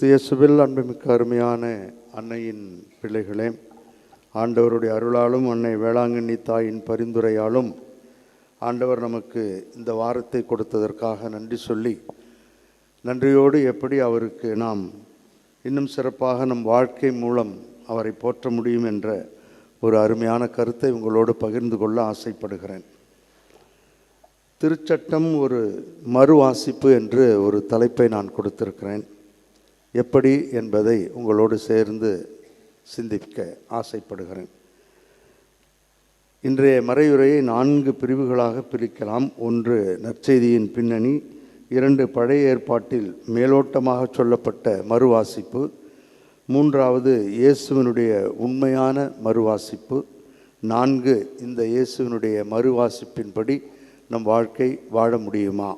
கிறிஸ்து இயேசுவில் அன்புமிக்க அருமையான அன்னையின் பிள்ளைகளே ஆண்டவருடைய அருளாலும் அன்னை வேளாங்கண்ணி தாயின் பரிந்துரையாலும் ஆண்டவர் நமக்கு இந்த வாரத்தை கொடுத்ததற்காக நன்றி சொல்லி நன்றியோடு எப்படி அவருக்கு நாம் இன்னும் சிறப்பாக நம் வாழ்க்கை மூலம் அவரை போற்ற முடியும் என்ற ஒரு அருமையான கருத்தை உங்களோடு பகிர்ந்து கொள்ள ஆசைப்படுகிறேன். திருச்சட்டம் ஒரு மறுவாசிப்பு என்று ஒரு தலைப்பை நான் கொடுத்திருக்கிறேன். எப்படி என்பதை உங்களோடு சேர்ந்து சிந்திக்க ஆசைப்படுகிறேன். இன்றைய மறையுரையை நான்கு பிரிவுகளாக பிரிக்கலாம். ஒன்று நற்செய்தியின் பின்னணி இரண்டு பழைய ஏற்பாட்டில் மேலோட்டமாக சொல்லப்பட்ட மறுவாசிப்பு மூன்றாவது இயேசுவினுடைய உண்மையான மறுவாசிப்பு நான்கு இந்த இயேசுவினுடைய மறுவாசிப்பின்படி நம் வாழ்க்கை வாழ முடியுமா?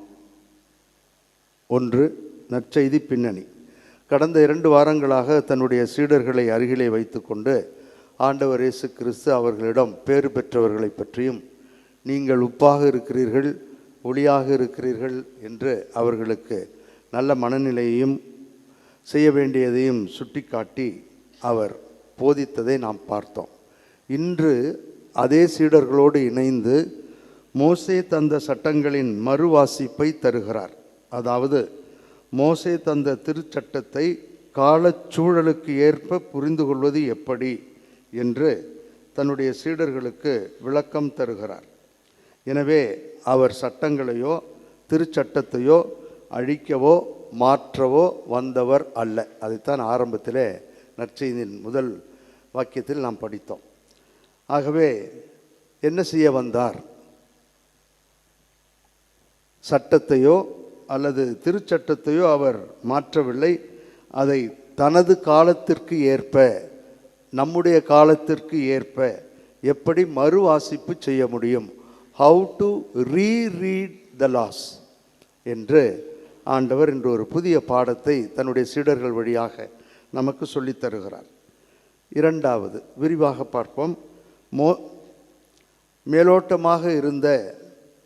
ஒன்று நற்செய்தி பின்னணி. கடந்த இரண்டு வாரங்களாக தன்னுடைய சீடர்களை அருகிலே வைத்துக்கொண்டு ஆண்டவர் இயேசு கிறிஸ்து அவர்களிடம் பேறு பெற்றவர்களை பற்றியும் நீங்கள் உப்பாக இருக்கிறீர்கள் ஒளியாக இருக்கிறீர்கள் என்று அவர்களுக்கு நல்ல மனநிலையையும் செய்ய வேண்டியதையும் சுட்டிக்காட்டி அவர் போதித்ததை நாம் பார்த்தோம். இன்று அதே சீடர்களோடு இணைந்து மோசே தந்த சட்டங்களின் மறுவாசிப்பை தருகிறார். அதாவது மோசே தந்த திருச்சட்டத்தை காலச்சூழலுக்கு ஏற்ப புரிந்து கொள்வது எப்படி என்று தன்னுடைய சீடர்களுக்கு விளக்கம் தருகிறார். எனவே அவர் சட்டங்களையோ திருச்சட்டத்தையோ அழிக்கவோ மாற்றவோ வந்தவர் அல்ல. அதைத்தான் ஆரம்பத்திலே நற்செய்தியின் முதல் வாக்கியத்தில் நாம் படித்தோம். ஆகவே என்ன செய்ய வந்தார்? சட்டத்தையோ அல்லது திருச்சட்டத்தையோ அவர் மாற்றவில்லை. அதை தனது காலத்திற்கு ஏற்ப நம்முடைய காலத்திற்கு ஏற்ப எப்படி மறுவாசிப்பு செய்ய முடியும்? How to reread the laws என்று ஆண்டவர் இன்று ஒரு புதிய பாடத்தை தன்னுடைய சீடர்கள் வழியாக நமக்கு சொல்லித் தருகிறார். இரண்டாவது விரிவாக பார்ப்போம். மோ மேலோட்டமாக இருந்த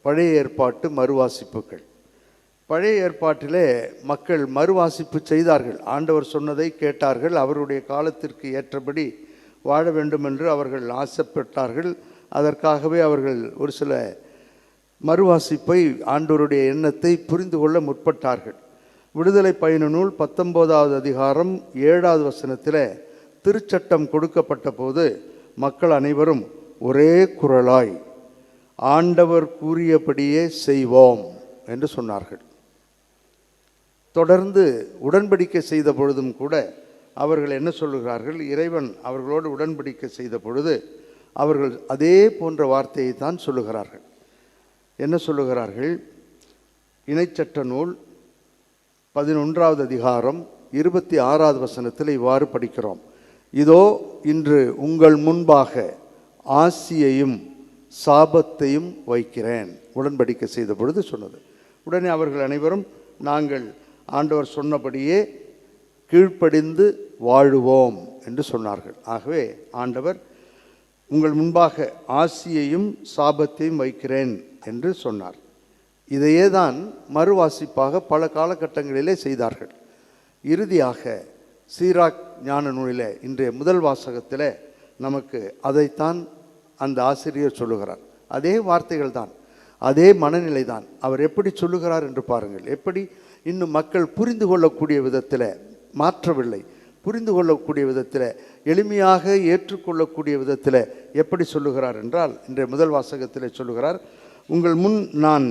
பழைய ஏற்பாட்டு மறுவாசிப்புகள். பழைய ஏற்பாட்டிலே மக்கள் மறுவாசிப்பு செய்தார்கள். ஆண்டவர் சொன்னதை கேட்டார்கள். அவருடைய காலத்திற்கு ஏற்றபடி வாழ வேண்டும் என்று அவர்கள் ஆசைப்பட்டார்கள். அதற்காகவே அவர்கள் ஒரு சில மறுவாசிப்பை ஆண்டவருடைய எண்ணத்தை புரிந்து கொள்ள முற்பட்டார்கள். விடுதலை பயண நூல் பத்தொம்போதாவது அதிகாரம் ஏழாவது வசனத்தில் திருச்சட்டம் கொடுக்கப்பட்ட போது மக்கள் அனைவரும் ஒரே குரலாய் ஆண்டவர் கூறியபடியே செய்வோம் என்று சொன்னார்கள். தொடர்ந்து உடன்படிக்கை செய்த பொழுதும் கூட அவர்கள் என்ன சொல்லுகிறார்கள்? இறைவன் அவர்களோடு உடன்படிக்கை செய்த பொழுது அவர்கள் அதே போன்ற வார்த்தையை தான் சொல்லுகிறார்கள். என்ன சொல்லுகிறார்கள்? இணைச்சட்ட நூல் பதினொன்றாவது அதிகாரம் இருபத்தி ஆறாவது வசனத்தில் இவ்வாறு படிக்கிறோம். இதோ இன்று உங்கள் முன்பாக ஆசியையும் சாபத்தையும் வைக்கிறேன். உடன்படிக்கை செய்த பொழுது சொன்னது. உடனே அவர்கள் அனைவரும் நாங்கள் ஆண்டவர் சொன்னபடியே கீழ்ப்படிந்து வாழுவோம் என்று சொன்னார்கள். ஆகவே ஆண்டவர் உங்கள் முன்பாக ஆசியையும் சாபத்தையும் வைக்கிறேன் என்று சொன்னார். இதையே தான் மறுவாசிப்பாக பல காலகட்டங்களிலே செய்தார்கள். இறுதியாக சீராக் ஞான நூலில் இன்றைய முதல் வாசகத்தில் நமக்கு அதைத்தான் அந்த ஆசிரியர் சொல்லுகிறார். அதே வார்த்தைகள் தான் அதே மனநிலை தான். அவர் எப்படி சொல்லுகிறார் என்று பாருங்கள். எப்படி இன்னும் மக்கள் புரிந்து கொள்ளக்கூடிய விதத்தில் மாற்றவில்லை. புரிந்து கொள்ளக்கூடிய விதத்தில் எளிமையாக ஏற்றுக்கொள்ளக்கூடிய விதத்தில் எப்படி சொல்லுகிறார் என்றால் இன்றைய முதல் வாசகத்தில் சொல்லுகிறார் உங்கள் முன் நான்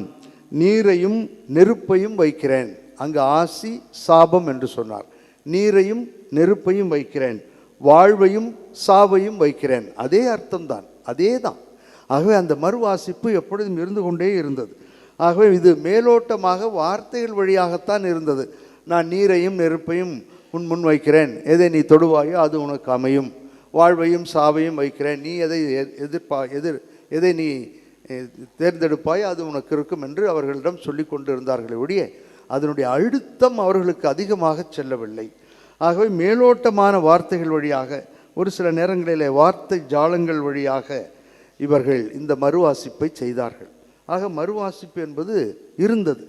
நீரையும் நெருப்பையும் வைக்கிறேன். அங்கு ஆசி சாபம் என்று சொன்னார். நீரையும் நெருப்பையும் வைக்கிறேன் வாழ்வையும் சாவையும் வைக்கிறேன். அதே அர்த்தம்தான் அதே தான் ஆகவே அந்த மறுவாசிப்பு எப்பொழுதும் இருந்து கொண்டே இருந்தது. ஆகவே இது மேலோட்டமாக வார்த்தைகள் வழியாகத்தான் இருந்தது. நான் நீரையும் நெருப்பையும் உன் முன் வைக்கிறேன். எதை நீ தொடுவாயோ அது உனக்கு அமையும். வாழ்வையும் சாவையும் வைக்கிறேன். நீ எதை எ- எதிர்ப்பா எதிர் எதை நீ தேர்ந்தெடுப்பாய் அது உனக்கு இருக்கும் என்று அவர்களிடம் சொல்லி கொண்டு இருந்தார்களே ஒழிய அதனுடைய அழுத்தம் அவர்களுக்கு அதிகமாக செல்லவில்லை. ஆகவே மேலோட்டமான வார்த்தைகள் வழியாக ஒரு சில நேரங்களிலே வார்த்தை ஜாலங்கள் வழியாக இவர்கள் இந்த மறுவாசிப்பை செய்தார்கள். ஆக மறுவாசிப்பு என்பது இருந்தது.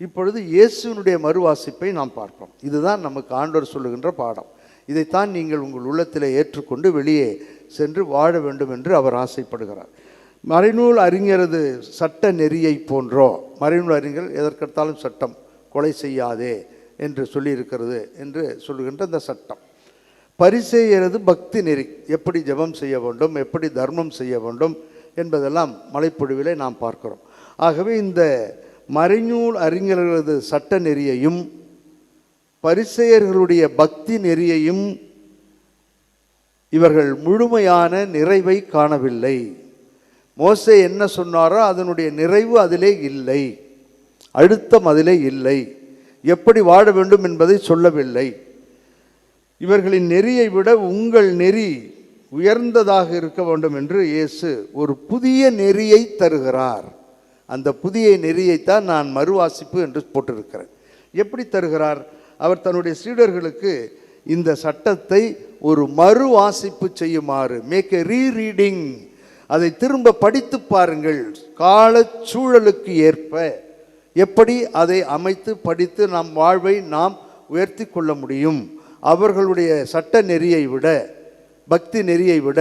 இப்பொழுது இயேசுவினுடைய மறுவாசிப்பை நாம் பார்ப்போம். இதுதான் நமக்கு ஆண்டவர் சொல்லுகின்ற பாடம். இதைத்தான் நீங்கள் உங்கள் உள்ளத்தில் ஏற்றுக்கொண்டு வெளியே சென்று வாழ வேண்டும் என்று அவர் ஆசைப்படுகிறார். மறைநூல் அறிஞரது சட்ட நெறியை போன்றோ மறைநூல் அறிஞர் எதற்கெடுத்தாலும் சட்டம் கொலை செய்யாதே என்று சொல்லியிருக்கிறது என்று சொல்லுகின்ற அந்த சட்டம். பரிசெய்கிறது பக்தி நெறி எப்படி ஜெபம் செய்ய வேண்டும் எப்படி தர்மம் செய்ய வேண்டும் என்பதெல்லாம் மலைப்பொழிவிலே நாம் பார்க்கிறோம். ஆகவே இந்த மறைநூல் அறிஞர்களது சட்ட நெறியையும் பரிசெயர்களுடைய பக்தி நெறியையும் இவர்கள் முழுமையான நிறைவை காணவில்லை. மோசே என்ன சொன்னாரோ அதனுடைய நிறைவு அதிலே இல்லை. அழுத்தம் அதிலே இல்லை. எப்படி வாழ வேண்டும் என்பதை சொல்லவில்லை. இவர்களின் நெறியை விட உங்கள் நெறி உயர்ந்ததாக இருக்க வேண்டும் என்று இயேசு ஒரு புதிய நெறியை தருகிறார். அந்த புதிய நெறியைத்தான் நான் மறுவாசிப்பு என்று போட்டிருக்கிறேன். எப்படி தருகிறார்? அவர் தன்னுடைய சீடர்களுக்கு இந்த சட்டத்தை ஒரு மறு வாசிப்பு செய்யுமாறு மேக் எ ரீரீடிங் அதை திரும்ப படித்து பாருங்கள். கால சூழலுக்கு ஏற்ப எப்படி அதை அமைத்து படித்து நம் வாழ்வை நாம் உயர்த்தி கொள்ள முடியும். அவர்களுடைய சட்ட நெறியை விட பக்தி நெறியை விட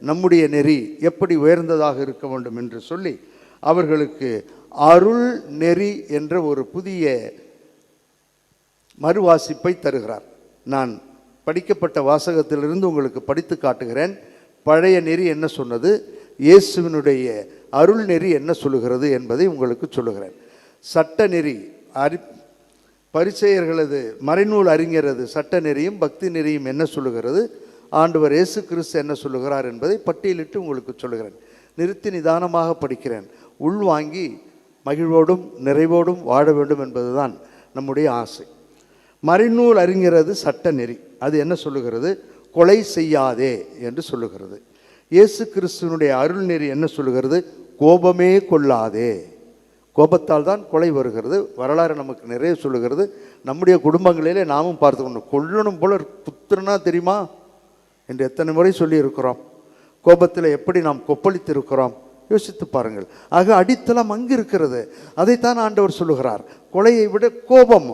நம்முடைய நெறி எப்படி உயர்ந்ததாக இருக்க வேண்டும் என்று சொல்லி அவர்களுக்கு அருள் நெறி என்ற ஒரு புதிய மறுவாசிப்பை தருகிறார். நான் படிக்கப்பட்ட வாசகத்திலிருந்து உங்களுக்கு படித்து காட்டுகிறேன். பழைய நெறி என்ன சொன்னது? இயேசுவினுடைய அருள் நெறி என்ன சொல்லுகிறது என்பதை உங்களுக்கு சொல்லுகிறேன். சட்ட நெறி அறி பரிசெயர்களது மறைநூல் அறிஞரது சட்ட நெறியும் பக்தி நெறியும் என்ன சொல்லுகிறது? ஆண்டவர் இயேசு கிறிஸ்து என்ன சொல்லுகிறார் என்பதை பட்டியலிட்டு உங்களுக்கு சொல்லுகிறேன். நிறுத்தி நிதானமாக படிக்கிறேன். உள்வாங்கி மகிழ்வோடும் நிறைவோடும் வாழ வேண்டும் என்பதுதான் நம்முடைய ஆசை. மறைநூல் அறிஞரது சட்ட நெறி. அது என்ன சொல்லுகிறது? கொலை செய்யாதே என்று சொல்லுகிறது. இயேசு கிறிஸ்துவனுடைய அருள் நெறி என்ன சொல்லுகிறது? கோபமே கொள்ளாதே. கோபத்தால் தான் கொலை வருகிறது. வரலாறு நமக்கு நிறைய சொல்லுகிறது. நம்முடைய குடும்பங்களிலே நாமும் பார்த்துக்கணும். கொல்லணும் போல புத்திரனா தெரியுமா? என்று எத்தனை முறை சொல்லியிருக்கிறோம். கோபத்தில் எப்படி நாம் கொப்பளித்திருக்கிறோம்? யோசித்து பாருங்கள். ஆக அடித்தளம் அங்கு இருக்கிறது. அதைத்தான் ஆண்டவர் சொல்லுகிறார். கொலையை விட கோபம்.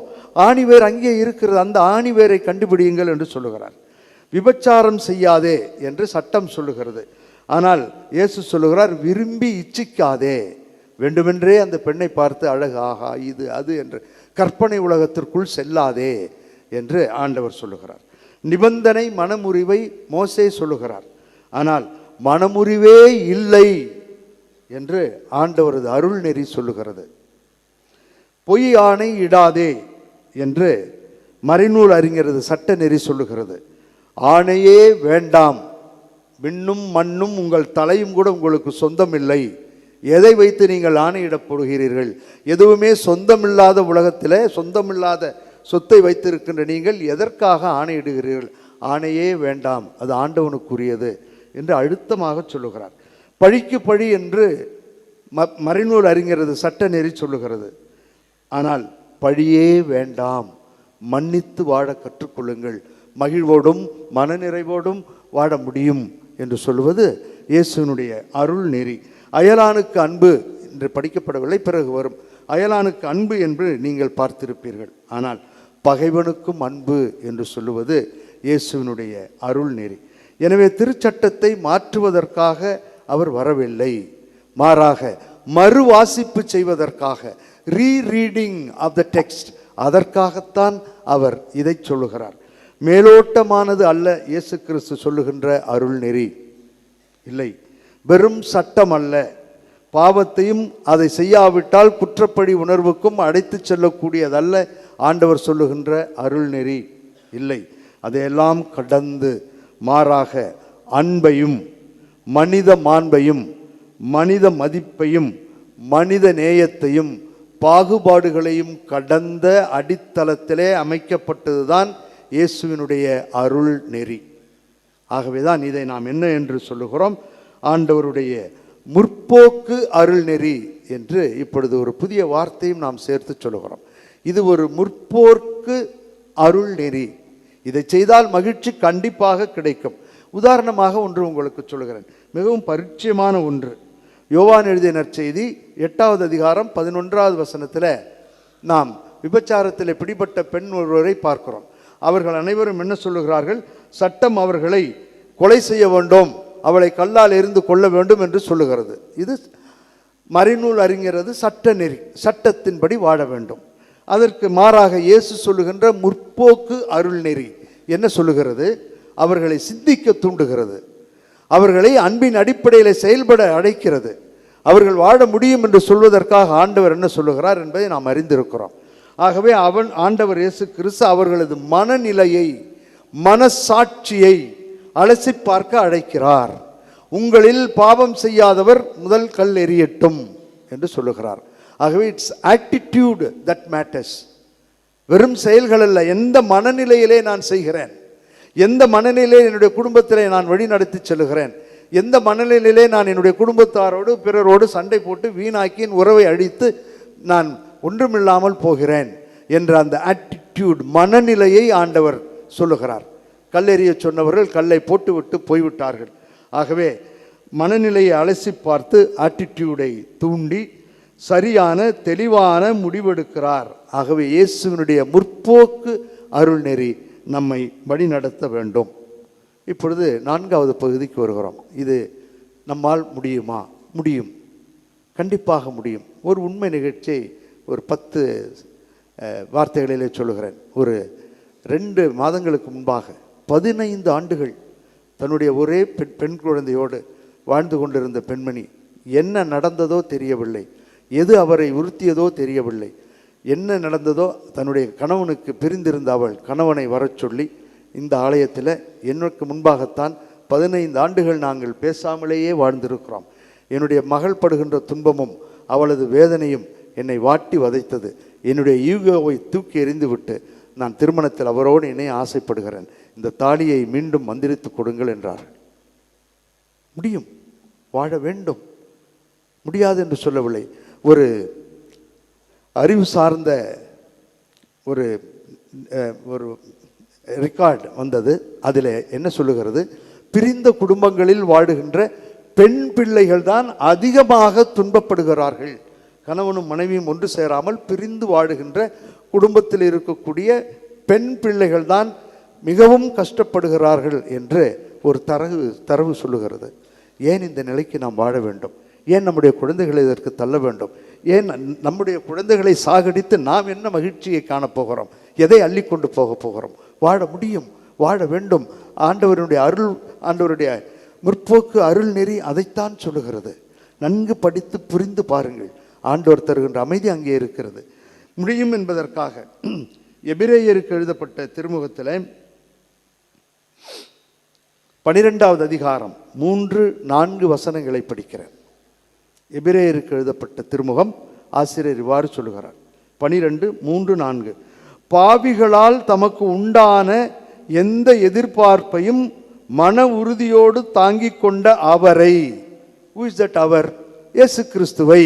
ஆணிவேர் அங்கே இருக்கிறது. அந்த ஆணிவேரை கண்டுபிடியுங்கள் என்று சொல்லுகிறார். விபச்சாரம் செய்யாதே என்று சட்டம் சொல்லுகிறது. ஆனால் இயேசு சொல்லுகிறார் விரும்பி இச்சிக்காதே. வேண்டுமென்றே அந்த பெண்ணை பார்த்து அழகு ஆகா இது அது என்று கற்பனை உலகத்திற்குள் செல்லாதே என்று ஆண்டவர் சொல்லுகிறார். நிபந்தனை மனமுறிவை மோசே சொல்லுகிறார். ஆனால் மனமுறிவே இல்லை என்று ஆண்டவரது அருள் நெறி சொல்லுகிறது. பொய் ஆணை இடாதே என்று மறைநூல் அறிஞரது சட்ட நெறி சொல்லுகிறது. ஆணையே வேண்டாம் விண்ணும் மண்ணும் உங்கள் தலையும் கூட உங்களுக்கு சொந்தமில்லை. எதை வைத்து நீங்கள் ஆணையிடப் போகிறீர்கள்? எதுவுமே சொந்தமில்லாத உலகத்தில் சொந்தமில்லாத சொத்தை வைத்திருக்கின்ற நீங்கள் எதற்காக ஆணையிடுகிறீர்கள்? ஆணையே வேண்டாம் அது ஆண்டவனுக்குரியது என்று அழுத்தமாக சொல்லுகிறார். பழிக்கு பழி என்று ம மறைநூல் அறிஞரது சட்ட நெறி சொல்லுகிறது. ஆனால் பழியே வேண்டாம் மன்னித்து வாழ கற்றுக்கொள்ளுங்கள் மகிழ்வோடும் மனநிறைவோடும் வாழ முடியும் என்று சொல்லுவது இயேசுவினுடைய அருள் நெறி. அயலானுக்கு அன்பு என்று படிக்கப்படவில்லை பிறகு வரும். அயலானுக்கு அன்பு என்று நீங்கள் பார்த்திருப்பீர்கள். ஆனால் பகைவனுக்கும் அன்பு என்று சொல்லுவது இயேசுவினுடைய அருள் நெறி. எனவே திருச்சட்டத்தை மாற்றுவதற்காக அவர் வரவில்லை. மாறாக மறுவாசிப்பு செய்வதற்காக ரீரீடிங் ஆஃப் த டெக்ஸ்ட் அதற்காகத்தான் அவர் இதை சொல்லுகிறார். மேலோட்டமானது அல்ல இயேசு கிறிஸ்து சொல்லுகின்ற அருள் நெறி. இல்லை வெறும் சட்டம் அல்ல. பாவத்தையும் அதை செய்யாவிட்டால் குற்றப்படி உணர்வுக்கும் அடைத்து செல்லக்கூடியதல்ல. ஆண்டவர் சொல்லுகின்ற அருள் நெறி இல்லை. அதையெல்லாம் கடந்து மாறாக அன்பையும் மனித மாண்பையும் மனித மதிப்பையும் மனித நேயத்தையும் பாகுபாடுகளையும் கடந்த அடித்தளத்திலே அமைக்கப்பட்டதுதான் இயேசுவினுடைய அருள் நெறி. ஆகவே தான் இதை நாம் என்ன என்று சொல்லுகிறோம்? ஆண்டவருடைய முற்போக்கு அருள் நெறி என்று இப்பொழுது ஒரு புதிய வார்த்தையும் நாம் சேர்த்து சொல்லுகிறோம். இது ஒரு முற்போர்க்கு அருள் நெறி. இதை செய்தால் மகிழ்ச்சி கண்டிப்பாக கிடைக்கும். உதாரணமாக ஒன்று உங்களுக்கு சொல்லுகிறேன். மிகவும் பரிச்சயமான ஒன்று. யோவான் எழுதிய நற்செய்தி எட்டாவது அதிகாரம் பதினொன்றாவது வசனத்தில் நாம் விபச்சாரத்தில் பிடிபட்ட பெண் ஒருவரை பார்க்கிறோம். அவர்கள் அனைவரும் என்ன சொல்லுகிறார்கள்? சட்டம் அவர்களை கொலை செய்ய வேண்டும். அவளை கல்லால் எரிந்து கொள்ள வேண்டும் என்று சொல்லுகிறது. இது மறைநூல் அறிஞரது சட்ட நெறி சட்டத்தின்படி வாழ வேண்டும். அதற்கு மாறாக இயேசு சொல்லுகின்ற முற்போக்கு அருள் நெறி என்ன சொல்லுகிறது? அவர்களை சிந்திக்க தூண்டுகிறது. அவர்களை அன்பின் அடிப்படையில் செயல்பட அழைக்கிறது. அவர்கள் வாழ முடியும் என்று சொல்வதற்காக ஆண்டவர் என்ன சொல்லுகிறார் என்பதை நாம் அறிந்திருக்கிறோம். ஆகவே அவன் ஆண்டவர் இயேசு கிறிஸ்து அவர்களது மனநிலையை மனசாட்சியை அலசி பார்க்க அழைக்கிறார். உங்களில் பாவம் செய்யாதவர் முதல் கல் எறியட்டும் என்று சொல்லுகிறார். ஆகவே இட்ஸ் ஆட்டிடியூடு தட் மேட்டர்ஸ் வெறும் செயல்கள் அல்ல எந்த மனநிலையிலே நான் செய்கிறேன் எந்த மனநிலையிலே என்னுடைய குடும்பத்திலே நான் வழி நடத்தி எந்த மனநிலையிலே நான் என்னுடைய குடும்பத்தாரோடு பிறரோடு சண்டை போட்டு வீணாக்கி என் உறவை அழித்து நான் ஒன்றுமில்லாமல் போகிறேன் என்ற அந்த ஆட்டிடியூட் மனநிலையை ஆண்டவர் சொல்லுகிறார். கல்லெறிய சொன்னவர்கள் கல்லை போட்டுவிட்டு போய்விட்டார்கள். ஆகவே மனநிலையை அலசி பார்த்து ஆட்டிடியூடை தூண்டி சரியான தெளிவான முடிவெடுக்கிறார். ஆகவே இயேசுவினுடைய முற்போக்கு அருள்நெறி நம்மை வழிநடத்த வேண்டும். இப்பொழுது நான்காவது பகுதிக்கு வருகிறோம். இது நம்மால் முடியுமா? முடியும். கண்டிப்பாக முடியும். ஒரு உண்மை நிகழ்ச்சியை ஒரு பத்து வார்த்தைகளிலே சொல்லுகிறேன். ஒரு ரெண்டு மாதங்களுக்கு முன்பாக பதினைந்து ஆண்டுகள் தன்னுடைய ஒரே பெண் பெண் குழந்தையோடு வாழ்ந்து கொண்டிருந்த பெண்மணி என்ன நடந்ததோ தெரியவில்லை. எது அவரை உறுத்தியதோ தெரியவில்லை. என்ன நடந்ததோ தன்னுடைய கணவனுக்கு பிரிந்திருந்த அவள் கணவனை வரச் சொல்லி இந்த ஆலயத்தில் என்னுக்கு முன்பாகத்தான் பதினைந்து ஆண்டுகள் நாங்கள் பேசாமலேயே வாழ்ந்திருக்கிறோம். என்னுடைய மகள் படுகின்ற துன்பமும் அவளது வேதனையும் என்னை வாட்டி வதைத்தது. என்னுடைய ஈகோவை தூக்கி எறிந்துவிட்டு நான் திருமணத்தில் அவரோடு இணைய ஆசைப்படுகிறேன். இந்த தாலியை மீண்டும் மந்திரித்து கொடுங்கள் என்றார். முடியும். வாழ வேண்டும். முடியாது என்று சொல்லவில்லை. ஒரு அறிவு சார்ந்த ஒரு ஒரு ரெக்கார்ட் வந்தது. அதில் என்ன சொல்லுகிறது? பிரிந்த குடும்பங்களில் வாடுகின்ற பெண் பிள்ளைகள் தான் அதிகமாக துன்பப்படுகிறார்கள். கணவனும் மனைவியும் ஒன்று சேராமல் பிரிந்து வாடுகின்ற குடும்பத்தில் இருக்கக்கூடிய பெண் பிள்ளைகள் தான் மிகவும் கஷ்டப்படுகிறார்கள் என்று ஒரு தரவு தரவு சொல்லுகிறது. ஏன் இந்த நிலைக்கு நாம் வாழ வேண்டும்? ஏன் நம்முடைய குழந்தைகளை இதற்கு தள்ள வேண்டும்? ஏன் நம்முடைய குழந்தைகளை சாகடித்து நாம் என்ன மகிழ்ச்சியை காணப்போகிறோம் எதை அள்ளி கொண்டு போக போகிறோம்? வாழ முடியும் வாழ வேண்டும். ஆண்டவருடைய அருள் ஆண்டவருடைய முற்போக்கு அருள் நெறி அதைத்தான் சொல்லுகிறது. நன்கு படித்து புரிந்து பாருங்கள். ஆண்டவர் தருகின்ற அமைதி அங்கே இருக்கிறது. முடியும் என்பதற்காக எபிரேயருக்கு எழுதப்பட்ட திருமுகத்தில் பனிரெண்டாவது அதிகாரம் மூன்று நான்கு வசனங்களை படிக்கிறேன். எபிரேயருக்கு எழுதப்பட்ட திருமுகம் ஆசிரியர் இவ்வாறு சொல்லுகிறார். பனிரெண்டு மூன்று நான்கு. பாவிகளால் தமக்கு உண்டான எந்த எதிர்பார்ப்பையும் மன உறுதியோடு தாங்கிக் கொண்ட அவரை who தட் அவர்? இயேசு கிறிஸ்துவை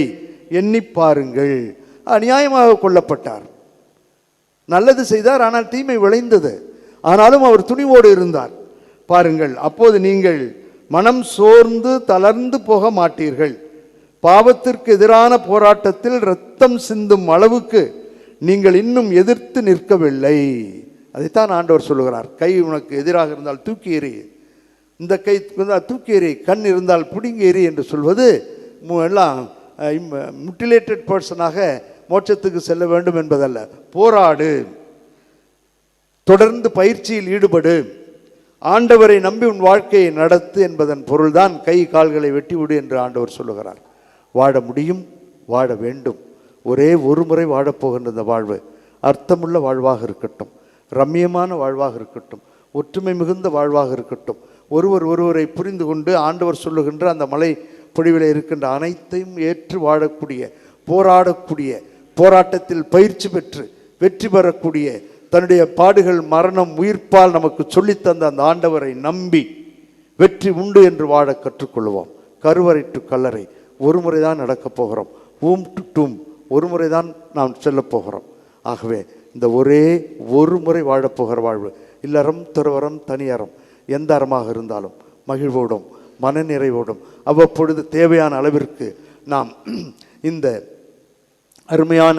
எண்ணி பாருங்கள். அநியாயமாக கொல்லப்பட்டார். நல்லது செய்தார் ஆனால் தீமை விளைந்தது. ஆனாலும் அவர் துணிவோடு இருந்தார். பாருங்கள் அப்போது நீங்கள் மனம் சோர்ந்து தளர்ந்து போக மாட்டீர்கள். பாவத்திற்கு எதிரான போராட்டத்தில் ரத்தம் சிந்தும் அளவுக்கு நீங்கள் இன்னும் எதிர்த்து நிற்கவில்லை. அதைத்தான் ஆண்டவர் சொல்லுகிறார். கை உனக்கு எதிராக இருந்தால் தூக்கி எறி இந்த கை இருந்தால் தூக்கி எறி கண் இருந்தால் பிடுங்கி எறி என்று சொல்வது மு- எல்லாம் முட்டிலேட்டட் பர்சனாக மோட்சத்துக்கு செல்ல வேண்டும் என்பதல்ல. போராடு. தொடர்ந்து பயிற்சியில் ஈடுபடு. ஆண்டவரை நம்பி உன் வாழ்க்கையை நடத்து என்பதன் பொருள்தான் கை கால்களை வெட்டிவிடு என்று ஆண்டவர் சொல்லுகிறார். வாழ முடியும் வாழ வேண்டும். ஒரே ஒரு முறை வாழப்போகின்ற இந்த வாழ்வு அர்த்தமுள்ள வாழ்வாக இருக்கட்டும் ரம்மியமான வாழ்வாக இருக்கட்டும் ஒற்றுமை மிகுந்த வாழ்வாக இருக்கட்டும். ஒருவர் ஒருவரை புரிந்து கொண்டு ஆண்டவர் சொல்லுகின்ற அந்த மலை பொழிவில் இருக்கின்ற அனைத்தையும் ஏற்று வாழக்கூடிய போராடக்கூடிய போராட்டத்தில் பயிற்சி பெற்று வெற்றி பெறக்கூடிய தன்னுடைய பாடுகள் மரணம் உயிர்ப்பால் நமக்கு சொல்லித்தந்த அந்த ஆண்டவரை நம்பி வெற்றி உண்டு என்று வாழ கற்றுக்கொள்வோம். கருவறை டு கல்லறை. ஒரு முறை தான் நடக்கப் போகிறோம். ஊம் டு டூம். ஒரு முறை தான் நாம் செல்லப் போகிறோம். ஆகவே இந்த ஒரே ஒரு முறை வாழப்போகிற வாழ்வு இல்லறம் துறவரம் தனியறம் எந்த அறமாக இருந்தாலும் மகிழ்வோடும் மனநிறைவோடும் அவ்வப்பொழுது தேவையான அளவிற்கு நாம் இந்த அருமையான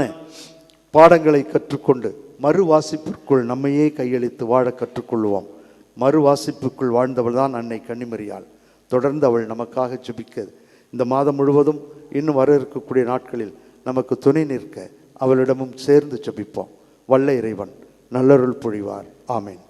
பாடங்களை கற்றுக்கொண்டு மறு வாசிப்பிற்குள் நம்மையே கையளித்து வாழ கற்றுக்கொள்வோம். மறு வாசிப்புக்குள் வாழ்ந்தவள் தான் அன்னை கன்னிமரியாள். தொடர்ந்து அவள் நமக்காக சுபிக்க இந்த மாதம் முழுவதும் இன்னும் வர இருக்கக்கூடிய நாட்களில் நமக்கு துணை நிற்க அவளிடமும் சேர்ந்து செபிப்போம் வல்ல இறைவன் நல்லருள் பொழிவார் ஆமேன்.